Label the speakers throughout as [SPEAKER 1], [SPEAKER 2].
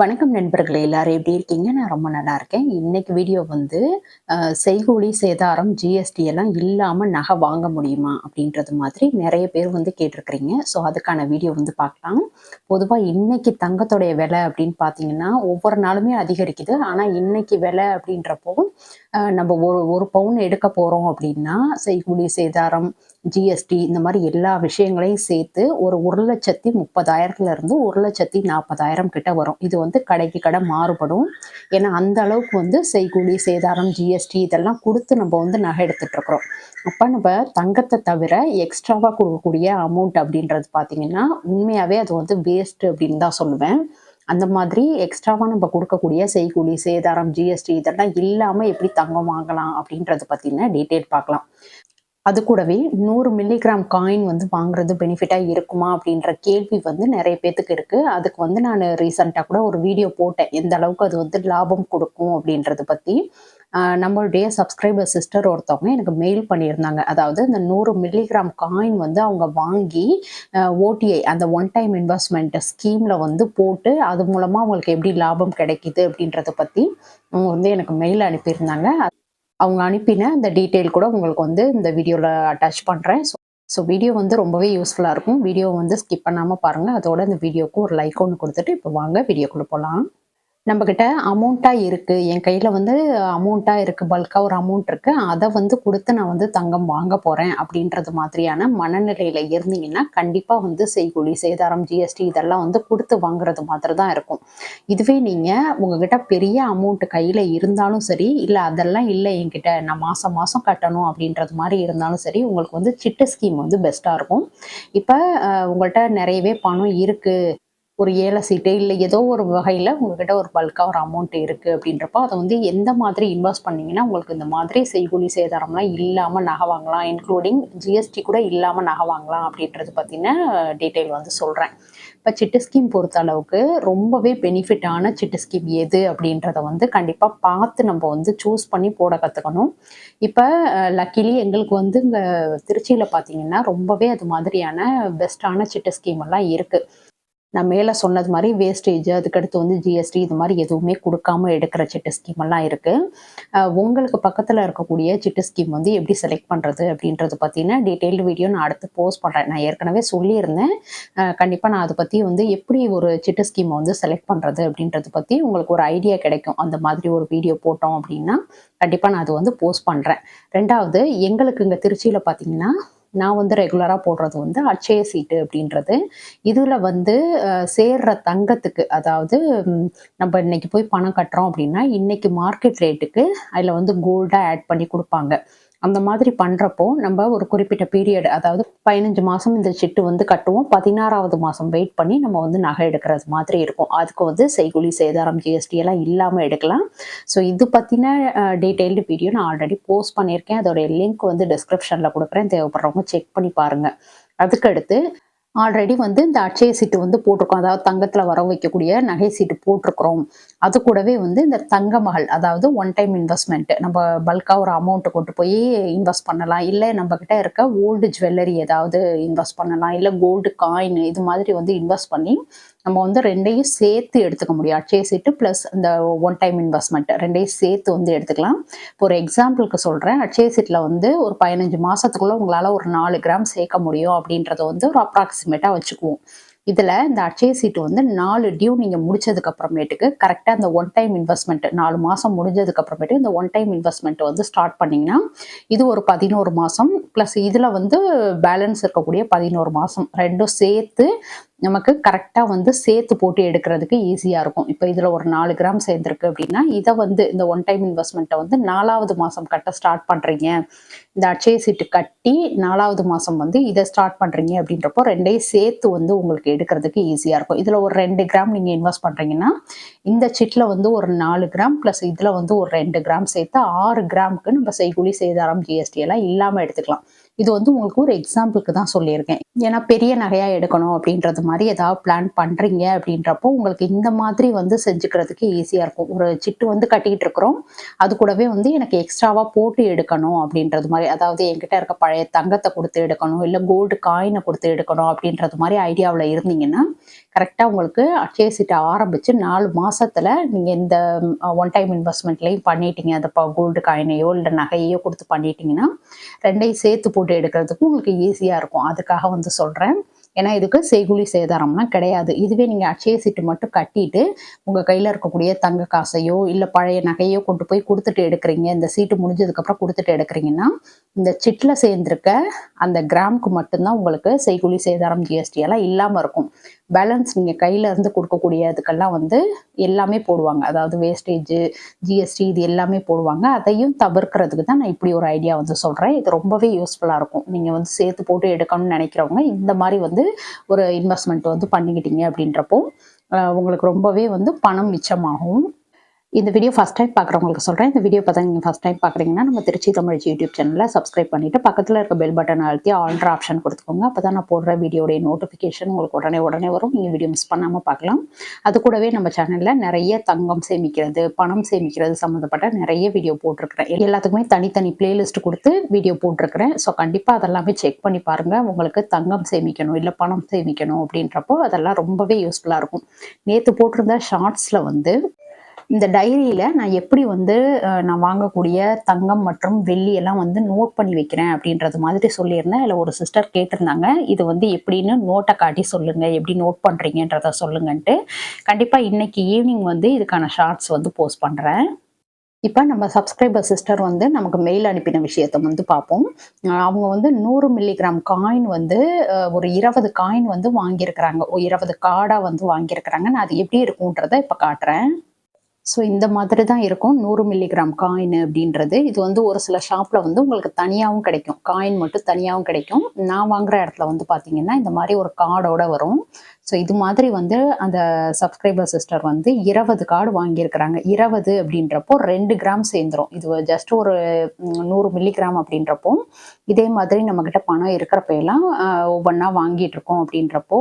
[SPEAKER 1] வணக்கம் நண்பர்களே எல்லாரும் எப்படி இருக்கீங்க? நான் ரொம்ப நல்லா இருக்கேன். இன்னைக்கு வீடியோ வந்து செய்கூலி சேதாரம் ஜிஎஸ்டி எல்லாம் இல்லாமல் நகை வாங்க முடியுமா? அப்படின்றது மாதிரி நிறைய பேர் வந்து கேட்டிருக்கிறீங்க. ஸோ அதுக்கான வீடியோ வந்து பார்க்கலாம். பொதுவாக இன்னைக்கு தங்கத்தோடைய விலை அப்படின்னு பார்த்தீங்கன்னா ஒவ்வொரு நாளுமே அதிகரிக்குது. ஆனால் இன்னைக்கு விலை அப்படின்றப்போ நம்ம ஒரு ஒரு பவுன் எடுக்க போகிறோம் அப்படின்னா செய்கூலி சேதாரம் ஜிஎஸ்டி இந்த மாதிரி எல்லா விஷயங்களையும் சேர்த்து ஒரு ஒரு லட்சத்தி முப்பதாயிரத்துல இருந்து ஒரு லட்சத்தி நாற்பதாயிரம் கிட்ட வரும். இது வந்து கடைக்கு கடை மாறுபடும். ஏன்னா அந்த அளவுக்கு வந்து செய்கூலி சேதாரம் ஜிஎஸ்டி இதெல்லாம் கொடுத்து நம்ம வந்து நகை எடுத்துட்டு இருக்கிறோம். அப்போ நம்ம தங்கத்தை தவிர எக்ஸ்ட்ராவாக கொடுக்கக்கூடிய அமௌண்ட் அப்படின்றது பார்த்தீங்கன்னா உண்மையாகவே அது வந்து வேஸ்ட் அப்படின்னு தான் சொல்லுவேன். அந்த மாதிரி எக்ஸ்ட்ராவாக நம்ம கொடுக்கக்கூடிய செய்கூலி சேதாரம் ஜிஎஸ்டி இதெல்லாம் இல்லாமல் எப்படி தங்கம் வாங்கலாம் அப்படின்றத பற்றின டீட்டெயில் பார்க்கலாம். அது கூடவே நூறு மில்லிகிராம் காயின் வந்து வாங்குறது பெனிஃபிட்டாக இருக்குமா அப்படின்ற கேள்வி வந்து நிறைய பேத்துக்கு இருக்குது அதுக்கு வந்து நான் ரீசெண்டாக கூட ஒரு வீடியோ போட்டேன். எந்த அளவுக்கு அது வந்து லாபம் கொடுக்கும் அப்படின்றத பற்றி நம்மளுடைய சப்ஸ்கிரைபர் சிஸ்டர் ஒருத்தவங்க எனக்கு மெயில் பண்ணியிருந்தாங்க. அதாவது இந்த நூறு மில்லிகிராம் காயின் வந்து அவங்க வாங்கி ஓடிஐ அந்த ஒன் டைம் இன்வெஸ்ட்மெண்ட் ஸ்கீமில் வந்து போட்டு அது மூலமாக அவங்களுக்கு எப்படி லாபம் கிடைக்குது அப்படின்றத பற்றி அவங்க வந்து எனக்கு மெயில் அனுப்பியிருந்தாங்க. அவங்க அனுப்பின அந்த டீட்டெயில் கூட உங்களுக்கு வந்து இந்த வீடியோவில் அட்டாச் பண்ணுறேன் ஸோ ஸோ வீடியோ வந்து ரொம்பவே யூஸ்ஃபுல்லாக இருக்கும். வீடியோ வந்து ஸ்கிப் பண்ணாமல் பாருங்கள் அதோட இந்த வீடியோக்கு ஒரு லைக் ஒன்று கொடுத்துட்டு இப்போ வாங்க வீடியோக்குள்ளே போகலாம் நம்மக்கிட்ட அமௌண்ட்டாக இருக்குது என் கையில் வந்து அமௌண்ட்டாக இருக்குது பல்காக ஒரு அமௌண்ட் இருக்குது அதை வந்து கொடுத்து நான் வந்து தங்கம் வாங்க போகிறேன் அப்படின்றது மாதிரியான மனநிலையில் இருந்தீங்கன்னா கண்டிப்பாக வந்து செய்கூலி சேதாரம் ஜிஎஸ்டி இதெல்லாம் வந்து கொடுத்து வாங்குறது மாதிரி தான் இருக்கும். இதுவே நீங்கள் உங்ககிட்ட பெரிய அமௌண்ட் கையில் இருந்தாலும் சரி இல்லை அதெல்லாம் இல்லை என்கிட்ட நான் மாதம் மாதம் கட்டணும் அப்படின்றது மாதிரி இருந்தாலும் சரி உங்களுக்கு வந்து சிட்டு ஸ்கீம் வந்து பெஸ்ட்டாக இருக்கும். இப்போ உங்கள்கிட்ட நிறையவே பணம் இருக்குது ஒரு ஏழை சீட்டு இல்லை. ஏதோ ஒரு வகையில் உங்ககிட்ட ஒரு பல்காக ஒரு அமௌண்ட் இருக்குது அப்படின்றப்போ அதை வந்து எந்த மாதிரி இன்வெஸ்ட் பண்ணீங்கன்னா உங்களுக்கு இந்த மாதிரி செய்கூலி சேதாரம்லாம் இல்லாமல் நகை வாங்கலாம். இன்க்ளூடிங் ஜிஎஸ்டி கூட இல்லாமல் நகை வாங்கலாம் அப்படின்றது பற்றின டீட்டெயில் வந்து சொல்கிறேன் இப்போ சிட்டு ஸ்கீம் பொறுத்த அளவுக்கு ரொம்பவே பெனிஃபிட்டான சிட்டு ஸ்கீம் எது அப்படின்றத வந்து கண்டிப்பாக பார்த்து நம்ம வந்து சூஸ் பண்ணி போட கற்றுக்கணும் இப்போ லக்கிலி எங்களுக்கு வந்து இங்கே திருச்சியில் பார்த்தீங்கன்னா ரொம்பவே அது மாதிரியான பெஸ்ட்டான சிட்டு ஸ்கீம் எல்லாம் இருக்குது நான் மேலே சொன்னது மாதிரி வேஸ்டேஜ் அதுக்கடுத்து வந்து ஜிஎஸ்டி இது மாதிரி எதுவுமே கொடுக்காம எடுக்கிற சிட்டு ஸ்கீம் எல்லாம் இருக்குது உங்களுக்கு பக்கத்தில் இருக்கக்கூடிய சிட்டு ஸ்கீம் வந்து எப்படி செலக்ட் பண்ணுறது அப்படின்றது பற்றின டீட்டெயில்டு வீடியோ நான் அடுத்து போஸ்ட் பண்ணுறேன் நான் ஏற்கனவே சொல்லியிருந்தேன். கண்டிப்பாக நான் அதை பற்றி வந்து எப்படி ஒரு சிட்டு ஸ்கீமை வந்து செலக்ட் பண்ணுறது அப்படின்றத பற்றி உங்களுக்கு ஒரு ஐடியா கிடைக்கும். அந்த மாதிரி ஒரு வீடியோ போட்டோம் அப்படின்னா கண்டிப்பாக நான் அது வந்து போஸ்ட் பண்ணுறேன் ரெண்டாவது எங்களுக்கு இங்கே திருச்சியில் பார்த்தீங்கன்னா நான் வந்து ரெகுலராக போடுறது வந்து அட்சய சீட்டு அப்படின்றது. இதில் வந்து சேர்ற தங்கத்துக்கு அதாவது நம்ம இன்னைக்கு போய் பணம் கட்டுறோம் அப்படின்னா இன்னைக்கு மார்க்கெட் ரேட்டுக்கு அதில் வந்து கோல்டாக ஆட் பண்ணி கொடுப்பாங்க. அந்த மாதிரி பண்ணுறப்போ நம்ம ஒரு குறிப்பிட்ட பீரியட் அதாவது பதினஞ்சு மாதம் இந்த சிட்டு வந்து கட்டுவோம். பதினாறாவது மாதம் வெயிட் பண்ணி நம்ம வந்து நகை எடுக்கிறது மாதிரி இருக்கும். அதுக்கு வந்து செய்குலி சேதாரம் ஜிஎஸ்டி எல்லாம் இல்லாமல் எடுக்கலாம். ஸோ இது பற்றின டீட்டெயில்டு வீடியோ நான் ஆல்ரெடி போஸ்ட் பண்ணியிருக்கேன். அதோடைய லிங்க் வந்து டிஸ்கிரிப்ஷனில் கொடுக்குறேன். தேவைப்படுறவங்க செக் பண்ணி பாருங்கள் அதுக்கடுத்து ஆல்ரெடி வந்து இந்த அட்சய சீட்டு வந்து போட்டிருக்கோம். அதாவது தங்கத்தில் வர வைக்கக்கூடிய நகை சீட்டு போட்டிருக்கிறோம். அது கூடவே வந்து இந்த தங்க மகள் அதாவது ஒன் டைம் இன்வெஸ்ட்மெண்ட் நம்ம பல்காக ஒரு அமௌண்ட்டை கொண்டு போய் இன்வெஸ்ட் பண்ணலாம். இல்லை நம்மக்கிட்ட இருக்க ஓல்டு ஜுவல்லரி ஏதாவது இன்வெஸ்ட் பண்ணலாம். இல்லை கோல்டு காயின் இது மாதிரி வந்து இன்வெஸ்ட் பண்ணி நம்ம வந்து ரெண்டையும் சேர்த்து எடுத்துக்க முடியும். அட்சய சீட்டு ப்ளஸ் இந்த ஒன் டைம் இன்வெஸ்ட்மெண்ட் ரெண்டையும் சேர்த்து வந்து எடுத்துக்கலாம். இப்போ ஒரு எக்ஸாம்பிளுக்கு சொல்கிறேன் அட்சய சீட்டில் வந்து ஒரு பதினஞ்சு மாதத்துக்குள்ளே உங்களால் ஒரு நாலு கிராம் சேர்க்க முடியும் அப்படின்றத வந்து ஒரு அப்ராக்சிமேட்டாக வச்சுக்குவோம். இதில் இந்த அட்சய சீட்டு வந்து நாலு டியூ நீங்கள் முடிச்சதுக்கு அப்புறமேட்டுக்கு கரெக்டாக இந்த ஒன் டைம் இன்வெஸ்ட்மெண்ட் நாலு மாதம் முடிஞ்சதுக்கு அப்புறமேட்டு இந்த ஒன் டைம் இன்வெஸ்ட்மெண்ட் வந்து ஸ்டார்ட் பண்ணிங்கன்னா இது ஒரு பதினோரு மாதம் ப்ளஸ் இதில் வந்து பேலன்ஸ் இருக்கக்கூடிய பதினோரு மாதம் ரெண்டும் சேர்த்து நமக்கு கரெக்டாக வந்து சேர்த்து போட்டு எடுக்கிறதுக்கு ஈஸியாக இருக்கும். இப்போ இதில் ஒரு நாலு கிராம் சேர்ந்துருக்கு அப்படின்னா இதை வந்து இந்த ஒன் டைம் இன்வெஸ்ட்மெண்ட்டை வந்து நாலாவது மாதம் கட்ட ஸ்டார்ட் பண்ணுறீங்க இந்த அட்சய சீட்டு கட்டி நாலாவது மாதம் வந்து இதை ஸ்டார்ட் பண்ணுறீங்க அப்படின்றப்போ ரெண்டையும் சேர்த்து வந்து உங்களுக்கு எடுக்கிறதுக்கு ஈஸியாக இருக்கும். இதில் ஒரு ரெண்டு கிராம் நீங்கள் இன்வெஸ்ட் பண்ணுறீங்கன்னா இந்த சிட்டில் வந்து ஒரு நாலு கிராம் ப்ளஸ் இதில் வந்து ஒரு ரெண்டு கிராம் சேர்த்து ஆறு கிராமுக்கு நம்ம செய்கூலி சேதாரம் ஜிஎஸ்டி எல்லாம் இல்லாமல் எடுத்துக்கலாம். இது வந்து உங்களுக்கு ஒரு எக்ஸாம்பிளுக்கு தான் சொல்லியிருக்கேன். ஏன்னா பெரிய நகையாக எடுக்கணும் அப்படின்றது மாதிரி ஏதாவது பிளான் பண்ணுறீங்க அப்படின்றப்போ உங்களுக்கு இந்த மாதிரி வந்து செஞ்சுக்கிறதுக்கு ஈஸியாக இருக்கும். ஒரு சிட்டு வந்து கட்டிக்கிட்டு இருக்கிறோம். அது கூடவே வந்து எனக்கு எக்ஸ்ட்ராவாக போட்டு எடுக்கணும் அப்படின்றது மாதிரி. அதாவது என்கிட்ட இருக்க பழைய தங்கத்தை கொடுத்து எடுக்கணும் இல்லை கோல்டு காயினை கொடுத்து எடுக்கணும் அப்படின்றது மாதிரி ஐடியாவில் இருந்தீங்கன்னா கரெக்டாக உங்களுக்கு அட்சய சீட்டை ஆரம்பித்து நாலு மாதத்தில் நீங்கள் இந்த ஒன் டைம் இன்வெஸ்ட்மெண்ட்லேயும் பண்ணிட்டீங்க. அந்த கோல்டு காயினையோ இல்லை நகையோ கொடுத்து பண்ணிட்டீங்கன்னா ரெண்டையும் சேர்த்து போட்டு எடுக்கிறதுக்கும் உங்களுக்கு ஈஸியாக இருக்கும். அதுக்காக வந்து சொல்கிறேன் ஏன்னா இதுக்கு செய்குலி சேதாரம்லாம் கிடையாது. இதுவே நீங்கள் அட்சய சீட்டு மட்டும் கட்டிட்டு உங்கள் கையில் இருக்கக்கூடிய தங்க காசையோ இல்லை பழைய நகையோ கொண்டு போய் கொடுத்துட்டு எடுக்கிறீங்க இந்த சீட்டு முடிஞ்சதுக்கப்புறம் கொடுத்துட்டு எடுக்கிறீங்கன்னா இந்த சிட்டில் சேர்ந்துருக்க அந்த கிராமுக்கு மட்டும்தான் உங்களுக்கு செய்குலி சேதாரம் ஜிஎஸ்டி எல்லாம் இல்லாமல் இருக்கும். பேலன்ஸ் நீங்கள் கையில் இருந்து கொடுக்கக்கூடிய இதுக்கெல்லாம் வந்து எல்லாமே போடுவாங்க. அதாவது வேஸ்டேஜ் ஜிஎஸ்டி இது எல்லாமே போடுவாங்க. அதையும் தவிர்க்கிறதுக்கு தான் நான் இப்படி ஒரு ஐடியா வந்து சொல்கிறேன் இது ரொம்பவே யூஸ்ஃபுல்லாக இருக்கும். நீங்கள் வந்து சேர்த்து போட்டு எடுக்கணும்னு நினைக்கிறவங்க இந்த மாதிரி வந்து ஒரு இன்வெஸ்ட்மெண்ட் வந்து பண்ணிக்கிட்டீங்க அப்படின்றப்போ உங்களுக்கு ரொம்பவே வந்து பணம் மிச்சமாகும். இந்த வீடியோ ஃபஸ்ட் டைம் பார்க்குறவங்களுக்கு சொல்கிறேன் இந்த வீடியோ பார்த்தா நீங்கள் ஃபஸ்ட் டைம் பார்க்குறீங்கன்னா நம்ம திருச்சி தமிழ் யூடியூப் சேனலில் சப்ஸ்கிரைப் பண்ணிவிட்டு பக்கத்தில் இருக்க பெல் பட்டன் அழுத்தி ஆல்ட்ரு ஆப்ஷன் கொடுத்துக்கோங்க. அப்போ தான் நான் போடுற வீடியோடைய நோட்டிஃபிகேஷன் உங்களுக்கு உடனே உடனே வரும். நீங்கள் வீடியோ மிஸ் பண்ணாமல் பார்க்கலாம். அது கூடவே நம்ம சேனலில் நிறைய தங்கம் சேமிக்கிறது பணம் சேமிக்கிறது சம்மந்தப்பட்ட நிறைய வீடியோ போட்டிருக்கிறேன். எல்லாத்துக்குமே தனித்தனி பிளேலிஸ்ட் கொடுத்து வீடியோ போட்டிருக்கிறேன். ஸோ கண்டிப்பாக அதெல்லாமே செக் பண்ணி பாருங்கள் உங்களுக்கு தங்கம் சேமிக்கணும் இல்லை பணம் சேமிக்கணும் அப்படின்றப்போ அதெல்லாம் ரொம்பவே யூஸ்ஃபுல்லாக இருக்கும். நேற்று போட்டிருந்த ஷார்ட்ஸில் வந்து இந்த டைரியில் நான் எப்படி வந்து நான் வாங்கக்கூடிய தங்கம் மற்றும் வெள்ளி எல்லாம் வந்து நோட் பண்ணி வைக்கிறேன் அப்படின்றது மாதிரி சொல்லியிருந்தேன். இல்லை ஒரு சிஸ்டர் கேட்டிருந்தாங்க இது வந்து எப்படின்னு நோட்டை காட்டி சொல்லுங்கள் எப்படி நோட் பண்ணுறீங்கன்றத சொல்லுங்கன்ட்டு. கண்டிப்பாக இன்னைக்கு ஈவினிங் வந்து இதுக்கான ஷார்ட்ஸ் வந்து போஸ்ட் பண்ணுறேன் இப்போ நம்ம சப்ஸ்கிரைபர் சிஸ்டர் வந்து நமக்கு மெயில் அனுப்பின விஷயத்த வந்து பார்ப்போம். அவங்க வந்து நூறு மில்லிகிராம் காயின் வந்து ஒரு இருபது காயின் வந்து வாங்கியிருக்கிறாங்க. இருபது கார்டாக வந்து வாங்கியிருக்கிறாங்க. நான் அது எப்படி இருக்கும்ன்றதை இப்போ காட்டுறேன். ஸோ இந்த மாதிரி தான் இருக்கும். நூறு மில்லிகிராம் காயின் அப்படின்றது. இது வந்து ஒரு சில ஷாப்பில் வந்து உங்களுக்கு தனியாகவும் கிடைக்கும். காயின் மட்டும் தனியாகவும் கிடைக்கும். நான் வாங்குற இடத்துல வந்து பார்த்தீங்கன்னா இந்த மாதிரி ஒரு கார்டோட வரும். ஸோ இது மாதிரி வந்து அந்த சப்ஸ்கிரைபர் சிஸ்டர் வந்து இருபது கார்டு வாங்கியிருக்கிறாங்க. இருபது அப்படின்றப்போ ரெண்டு கிராம் சேர்ந்துரும். இது ஜஸ்ட் ஒரு நூறு மில்லிகிராம் அப்படின்றப்போ இதே மாதிரி நம்மக்கிட்ட பணம் இருக்கிறப்ப எல்லாம் ஒவ்வொன்றா வாங்கிட்டு இருக்கோம் அப்படின்றப்போ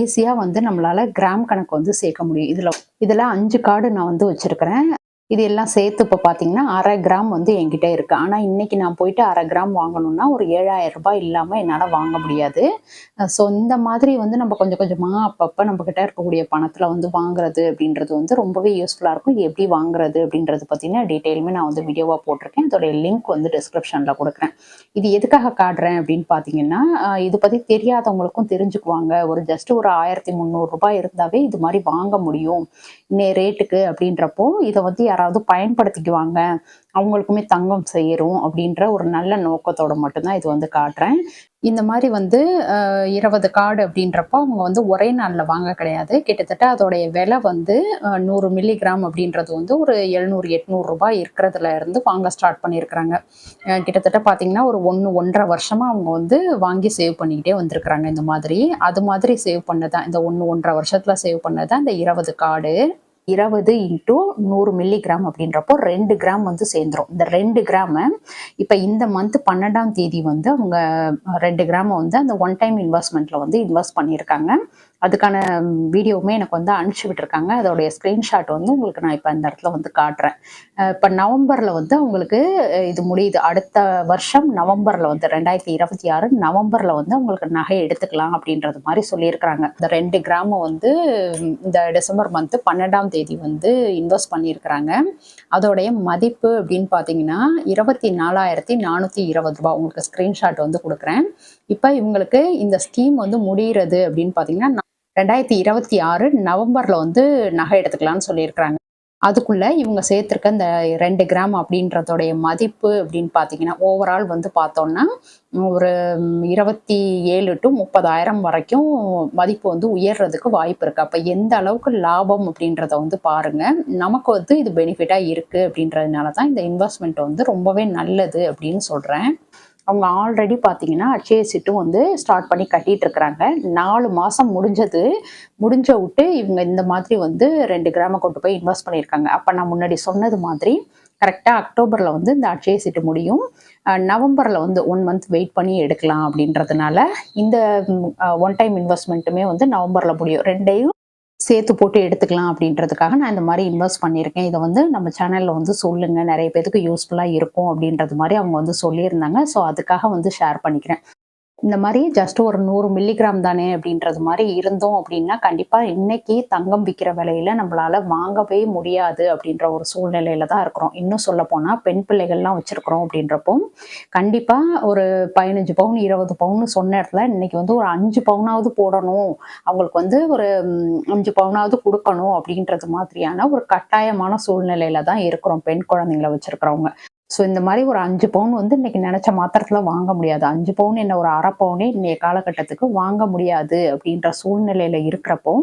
[SPEAKER 1] ஈஸியாக வந்து நம்மளால கிராம் கணக்கு வந்து சேர்க்க முடியும். இதில் இதில் அஞ்சு கார்டு நான் வந்து வச்சுருக்கிறேன். இது எல்லாம் சேர்த்து இப்போ பார்த்தீங்கன்னா அரை கிராம் வந்து என்கிட்ட இருக்குது ஆனால் இன்றைக்கி நான் போயிட்டு அரை கிராம் வாங்கணும்னா ஒரு ஏழாயிரம் ரூபாய் இல்லாமல் என்னால் வாங்க முடியாது. ஸோ இந்த மாதிரி வந்து நம்ம கொஞ்சம் கொஞ்சமாக அப்பப்போ நம்மக்கிட்ட இருக்கக்கூடிய பணத்தில் வந்து வாங்குறது அப்படின்றது வந்து ரொம்பவே யூஸ்ஃபுல்லாக இருக்கும். இது எப்படி வாங்குறது அப்படின்றது பார்த்தீங்கன்னா டீட்டெயிலுமே நான் வந்து வீடியோவாக போட்டிருக்கேன். இதோடைய லிங்க் வந்து டிஸ்கிரிப்ஷனில் கொடுக்குறேன். இது எதுக்காக காட்டுறேன் அப்படின்னு பார்த்தீங்கன்னா இது பற்றி தெரியாதவங்களுக்கும் தெரிஞ்சுக்குவாங்க. ஒரு ஜஸ்ட் ஒரு ஆயிரத்தி முந்நூறுரூபா இருந்தாவே இது மாதிரி வாங்க முடியும். இன்னே ரேட்டுக்கு அப்படின்றப்போ இதை வந்து யாராவது பயன்படுத்திக்குவாங்க அவங்களுக்குமே தங்கம் செய்யறோம் அப்படின்ற ஒரு நல்ல நோக்கத்தோட மட்டும்தான் இது வந்து காட்டுறேன். இந்த மாதிரி வந்து இருபது கார்டு அப்படின்றப்போ அவங்க வந்து ஒரே நாளில் வாங்க கிடையாது. கிட்டத்தட்ட அதோடைய விலை வந்து நூறு மில்லிகிராம் அப்படின்றது வந்து ஒரு எழுநூறு எட்நூறு ரூபாய் இருக்கிறதுல இருந்து வாங்க ஸ்டார்ட் பண்ணியிருக்கிறாங்க. கிட்டத்தட்ட பார்த்தீங்கன்னா ஒரு ஒன்று ஒன்றரை வருஷமாக அவங்க வந்து வாங்கி சேவ் பண்ணிக்கிட்டே வந்திருக்கிறாங்க இந்த மாதிரி. அது மாதிரி சேவ் பண்ணதான் இந்த ஒன்று ஒன்றரை வருஷத்தில் சேவ் பண்ணதான் இந்த இருபது கார்டு இருபது இன்ட்டு நூறு மில்லிகிராம் அப்படின்றப்போ ரெண்டு கிராம் வந்து சேர்ந்துரும். இந்த ரெண்டு கிராமை இப்போ இந்த மந்த் பன்னெண்டாம் தேதி வந்து அவங்க ரெண்டு கிராமை வந்து அந்த ஒன் டைம் இன்வெஸ்ட்மெண்ட்டில் வந்து இன்வெஸ்ட் பண்ணியிருக்காங்க. அதுக்கான வீடியோவுமே எனக்கு வந்து அனுப்பிச்சி விட்டுருக்காங்க. அதோடைய ஸ்க்ரீன்ஷாட் வந்து உங்களுக்கு நான் இப்போ இந்த இடத்துல வந்து காட்டுறேன். இப்போ நவம்பரில் வந்து அவங்களுக்கு இது முடியுது. அடுத்த வருஷம் நவம்பரில் வந்து ரெண்டாயிரத்தி இருபத்தி ஆறு நவம்பரில் வந்து அவங்களுக்கு நகை எடுத்துக்கலாம் அப்படின்றது மாதிரி சொல்லியிருக்கிறாங்க. இந்த ரெண்டு கிராம வந்து இந்த டிசம்பர் மந்த்து பன்னெண்டாம் தேதி வந்து இன்வெஸ்ட் பண்ணியிருக்கிறாங்க. அதோடைய மதிப்பு அப்படின்னு பார்த்தீங்கன்னா இருபத்தி நாலாயிரத்தி நானூற்றி இருபது ரூபா உங்களுக்கு ஸ்க்ரீன்ஷாட் வந்து கொடுக்குறேன். இப்போ இவங்களுக்கு இந்த ஸ்கீம் வந்து முடிகிறது அப்படின்னு பார்த்தீங்கன்னா ரெண்டாயிரத்தி இருபத்தி ஆறு நவம்பரில் வந்து நகை எடுத்துக்கலாம்னு சொல்லியிருக்கிறாங்க. அதுக்குள்ள இவங்க சேர்த்துருக்க இந்த ரெண்டு கிராம் அப்படின்றதோடைய மதிப்பு அப்படின்னு பார்த்தீங்கன்னா ஓவரால் வந்து பார்த்தோம்னா ஒரு இருபத்தி ஏழு டு முப்பதாயிரம் வரைக்கும் மதிப்பு வந்து உயர்றதுக்கு வாய்ப்பு இருக்கு. அப்போ எந்த அளவுக்கு லாபம் அப்படின்றத வந்து பாருங்க. நமக்கு வந்து இது பெனிஃபிட்டாக இருக்குது அப்படின்றதுனால தான் இந்த இன்வெஸ்ட்மெண்ட் வந்து ரொம்பவே நல்லது அப்படின்னு சொல்கிறேன் அவங்க ஆல்ரெடி பார்த்தீங்கன்னா அட்சய சீட்டும் வந்து ஸ்டார்ட் பண்ணி கட்டிட்டு இருக்கிறாங்க. நாலு மாதம் முடிஞ்சது. முடிஞ்ச விட்டு இவங்க இந்த மாதிரி வந்து ரெண்டு கிராம கொண்டு போய் இன்வெஸ்ட் பண்ணியிருக்காங்க. அப்போ நான் முன்னாடி சொன்னது மாதிரி கரெக்டாக அக்டோபரில் வந்து இந்த அட்சய சீட்டு முடியும். நவம்பரில் வந்து ஒன் மந்த் வெயிட் பண்ணி எடுக்கலாம் அப்படின்றதுனால இந்த ஒன் டைம் இன்வெஸ்ட்மெண்ட்டுமே வந்து நவம்பரில் முடியும். ரெண்டையும் சேர்த்து போட்டு எடுத்துக்கலாம் அப்படின்றதுக்காக நான் இந்த மாதிரி இன்வெஸ்ட் பண்ணியிருக்கேன். இதை வந்து நம்ம சேனலில் வந்து சொல்லுங்கள் நிறைய பேருக்கு யூஸ்ஃபுல்லாக இருக்கும் அப்படின்றது மாதிரி அவங்க வந்து சொல்லியிருந்தாங்க. ஸோ அதுக்காக வந்து ஷேர் பண்ணிக்கிறேன். இந்த மாதிரி ஜஸ்ட் ஒரு நூறு மில்லிகிராம் தானே அப்படின்றது மாதிரி இருந்தோம் அப்படின்னா கண்டிப்பாக இன்னைக்கு தங்கம் விற்கிற விலையில நம்மளால வாங்கவே முடியாது அப்படின்ற ஒரு சூழ்நிலையில தான் இருக்கிறோம். இன்னும் சொல்ல போனால் பெண் பிள்ளைகள்லாம் வச்சிருக்கிறோம் அப்படின்றப்போ கண்டிப்பாக ஒரு பதினஞ்சு பவுன் இருபது பவுன் சொன்ன இடத்துல இன்னைக்கு வந்து ஒரு அஞ்சு பவுனாவது போடணும். அவங்களுக்கு வந்து ஒரு அஞ்சு பவுனாவது கொடுக்கணும் அப்படின்றது மாதிரியான ஒரு கட்டாயமான சூழ்நிலையில தான் இருக்கிறோம் பெண் குழந்தைங்களை வச்சிருக்கிறவங்க. ஸோ இந்த மாதிரி ஒரு அஞ்சு பவுன் வந்து இன்னைக்கு நினைச்ச மாத்திரத்துல வாங்க முடியாது. அஞ்சு பவுன் என்ன ஒரு அரை பவுனே இன்றைய காலகட்டத்துக்கு வாங்க முடியாது அப்படின்ற சூழ்நிலையில இருக்கிறப்போ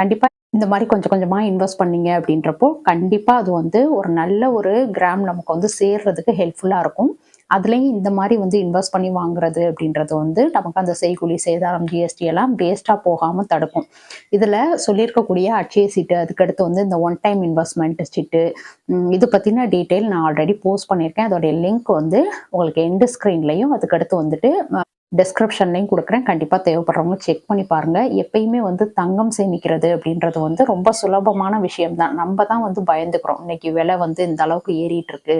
[SPEAKER 1] கண்டிப்பா இந்த மாதிரி கொஞ்சம் கொஞ்சமாக இன்வெஸ்ட் பண்ணீங்க அப்படின்றப்போ கண்டிப்பாக அது வந்து ஒரு நல்ல ஒரு கிராம் நமக்கு வந்து சேர்றதுக்கு ஹெல்ப்ஃபுல்லாக இருக்கும். அதுலேயும் இந்த மாதிரி வந்து இன்வெஸ்ட் பண்ணி வாங்குறது அப்படின்றது வந்து நமக்கு அந்த செய்கூலி சேதாரம் ஜிஎஸ்டி எல்லாம் வேஸ்ட்டாக போகாமல் தடுக்கும். இதில் சொல்லியிருக்கக்கூடிய அட்சய சீட்டு அதுக்கடுத்து வந்து இந்த ஒன் டைம் இன்வெஸ்ட்மெண்ட் சீட்டு இது பற்றின டீட்டெயில் நான் ஆல்ரெடி போஸ்ட் பண்ணியிருக்கேன். அதோடைய லிங்க் வந்து உங்களுக்கு எண்டு ஸ்க்ரீன்லையும் அதுக்கடுத்து வந்துட்டு டெஸ்கிரிப்ஷன்லையும் கொடுக்குறேன். கண்டிப்பாக தேவைப்படுறவங்க செக் பண்ணி பாருங்கள் எப்பயுமே வந்து தங்கம் சேமிக்கிறது அப்படின்றது வந்து ரொம்ப சுலபமான விஷயம் தான் நம்ம தான் வந்து பயந்துக்கிறோம். இன்னைக்கு விலை வந்து இந்த அளவுக்கு ஏறிட்டு இருக்கு.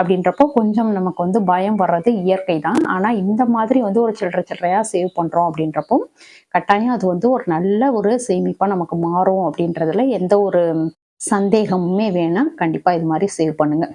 [SPEAKER 1] அப்படின்றப்போ கொஞ்சம் நமக்கு வந்து பயம் வர்றது இயற்கை தான். ஆனால் இந்த மாதிரி வந்து ஒரு சில்லற சில்லறையாக சேவ் பண்ணுறோம் அப்படின்றப்போ கட்டாயம் அது வந்து ஒரு நல்ல ஒரு சேமிப்பாக நமக்கு மாறும் அப்படின்றதுல எந்த ஒரு சந்தேகமுமே வேணாம். கண்டிப்பாக இது மாதிரி சேவ் பண்ணுங்கள்